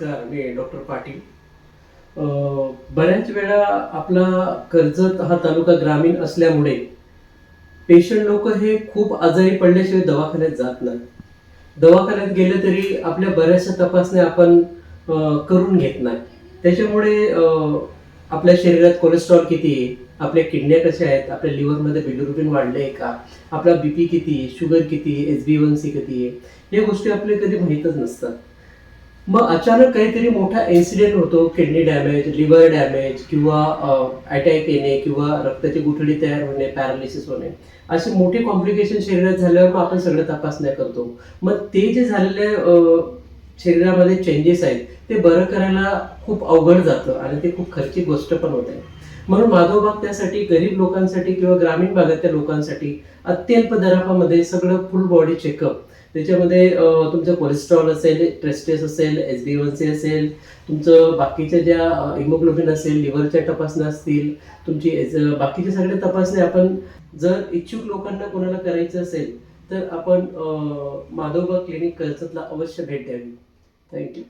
नमस्कार मी डॉक्टर पाटील. अ, बऱ्याच वेळा आपला कर्जत हा तालुका ग्रामीण असल्यामुळे पेशंट लोक हे खूप आजारी पडल्याशिवाय दवाखान्यात जात नाही दवाखान्यात गेले तरी आपल्या बऱ्याचशा तपासण्या आपण करून घेत नाही त्याच्यामुळे आपल्या शरीरात कोलेस्ट्रॉल किती आहे? आपल्या किडन्या कशा आहेत? आपल्या लिव्हरमध्ये बिलिरुबिन वाढले आहे का? आपला बीपी किती आहे? शुगर किती आहे? एस बी वन सी किती आहे? या गोष्टी आपल्या कधी माहीतच नसतात. मग अचानक काहीतरी मोठा इन्सिडेंट होतो किडनी डॅमेज लिव्हर डॅमेज किंवा अटॅक येणे किंवा रक्ताची गुठळी तयार होणे पॅरालिसिस होणे. असे मोठे कॉम्प्लिकेशन शरीरात झाल्यावर मग आपण सगळं तपासण्या करतो. मग ते जे झालेले शरीरामध्ये चेंजेस आहेत ते बरं करायला खूप अवघड जातं आणि ते खूप खर्चिक गोष्ट पण होते. म्हणून माधवबाग त्यासाठी गरीब लोकांसाठी किंवा ग्रामीण भागातल्या लोकांसाठी अत्यल्प दरापामध्ये सगळं फुल बॉडी चेकअप त्याच्यामध्ये तुमचं कोलेस्ट्रॉल असेल ट्रेस्टेस असेल एस बी वन सी असेल तुमचं बाकीच्या ज्या हिमोग्लोबिन असेल लिव्हरच्या तपासण्या असतील तुमची बाकीच्या सगळ्या तपासण्या आपण जर इच्छुक लोकांना कोणाला करायचं असेल तर आपण अ, माधवबाग क्लिनिक कर्जतला अवश्य भेट द्यावी. थँक्यू